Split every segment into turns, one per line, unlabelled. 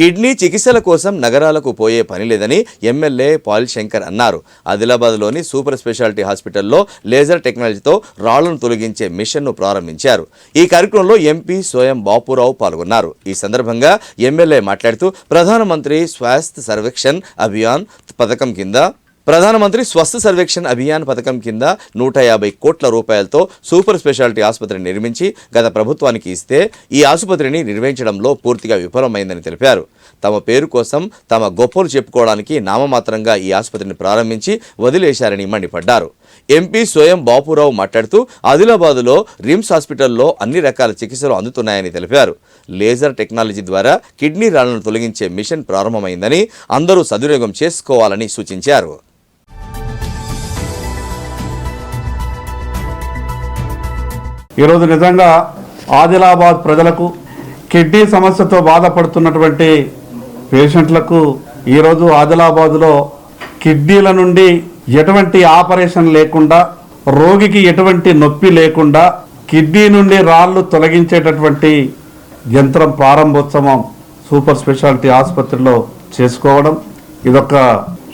Kidney చికిత్సల కోసం నగరాలకు పోయే పని లేదని ఎమ్మెల్యే పాల్ శంకర్ అన్నారు. ఆదిలాబాద్లోని సూపర్ స్పెషాలిటీ హాస్పిటల్లో లేజర్ టెక్నాలజీతో రాళ్ళను తొలగించే మిషన్ను ప్రారంభించారు. ఈ కార్యక్రమంలో ఎంపీ స్వయం బాపురావు పాల్గొన్నారు. ఈ సందర్భంగా ఎమ్మెల్యే మాట్లాడుతూ ప్రధానమంత్రి స్వాస్థ్య సర్వేక్షణ్ అభియాన్ పథకం కింద ప్రధానమంత్రి స్వస్థ సర్వేక్షణ్ అభియాన్ పథకం కింద నూట యాభై కోట్ల రూపాయలతో సూపర్ స్పెషాలిటీ ఆసుపత్రిని నిర్మించి గత ప్రభుత్వానికి ఇస్తే ఈ ఆసుపత్రిని నిర్వహించడంలో పూర్తిగా విఫలమైందని తెలిపారు. తమ పేరు కోసం తమ గొప్పలు చెప్పుకోవడానికి నామమాత్రంగా ఈ ఆసుపత్రిని ప్రారంభించి వదిలేశారని మండిపడ్డారు. ఎంపీ స్వయం బాపురావు మాట్లాడుతూ ఆదిలాబాదులో రిమ్స్ హాస్పిటల్లో అన్ని రకాల చికిత్సలు అందుతున్నాయని తెలిపారు. లేజర్ టెక్నాలజీ ద్వారా కిడ్నీ రాళ్ళను తొలగించే మిషన్ ప్రారంభమైందని అందరూ సద్వినియోగం చేసుకోవాలని సూచించారు.
ఈరోజు నిజంగా ఆదిలాబాద్ ప్రజలకు కిడ్నీ సమస్యతో బాధపడుతున్నటువంటి పేషెంట్లకు ఈరోజు ఆదిలాబాద్లో కిడ్నీల నుండి ఎటువంటి ఆపరేషన్ లేకుండా రోగికి ఎటువంటి నొప్పి లేకుండా కిడ్నీ నుండి రాళ్ళు తొలగించేటటువంటి యంత్రం ప్రారంభోత్సవం సూపర్ స్పెషాలిటీ ఆసుపత్రిలో చేసుకోవడం. ఇదొక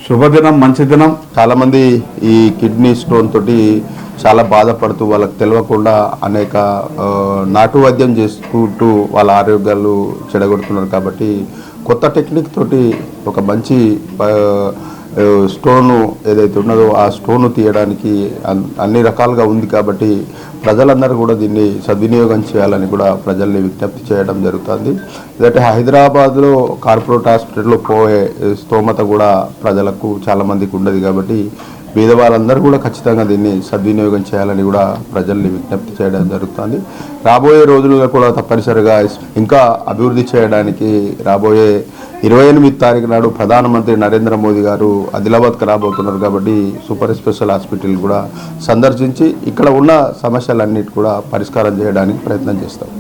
శుభదినం మంచి దినం.
చాలామంది ఈ కిడ్నీ స్టోన్ తోటి చాలా బాధపడుతూ వాళ్ళకి తెలియకుండా అనేక నాటు వైద్యం చేసుకుంటూ వాళ్ళ ఆరోగ్యాలు చెడగొడుతున్నారు కాబట్టి కొత్త టెక్నిక్ తోటి ఒక మంచి స్టోను ఏదైతే ఉన్నదో ఆ స్టోను తీయడానికి అన్- అన్ని రకాలుగా ఉంది కాబట్టి ప్రజలందరూ కూడా దీన్ని సద్వినియోగం చేయాలని కూడా ప్రజల్ని విజ్ఞప్తి చేయడం జరుగుతుంది. ఎందుకంటే హైదరాబాద్లో కార్పొరేట్ హాస్పిటల్లో పోయే స్తోమత కూడా ప్రజలకు చాలామందికి ఉండదు కాబట్టి పేదవాళ్ళందరూ కూడా ఖచ్చితంగా దీన్ని సద్వినియోగం చేయాలని కూడా ప్రజల్ని విజ్ఞప్తి చేయడం జరుగుతుంది. రాబోయే రోజుల్లో కూడా తప్పనిసరిగా ఇంకా అభివృద్ధి చేయడానికి రాబోయే ఇరవై ఎనిమిది తారీఖు నాడు ప్రధానమంత్రి నరేంద్ర మోదీ గారు ఆదిలాబాద్కి రాబోతున్నారు కాబట్టి సూపర్ స్పెషల్ హాస్పిటల్ కూడా సందర్శించి ఇక్కడ ఉన్న సమస్యలన్నిటి కూడా పరిష్కారం చేయడానికి ప్రయత్నం చేస్తాం.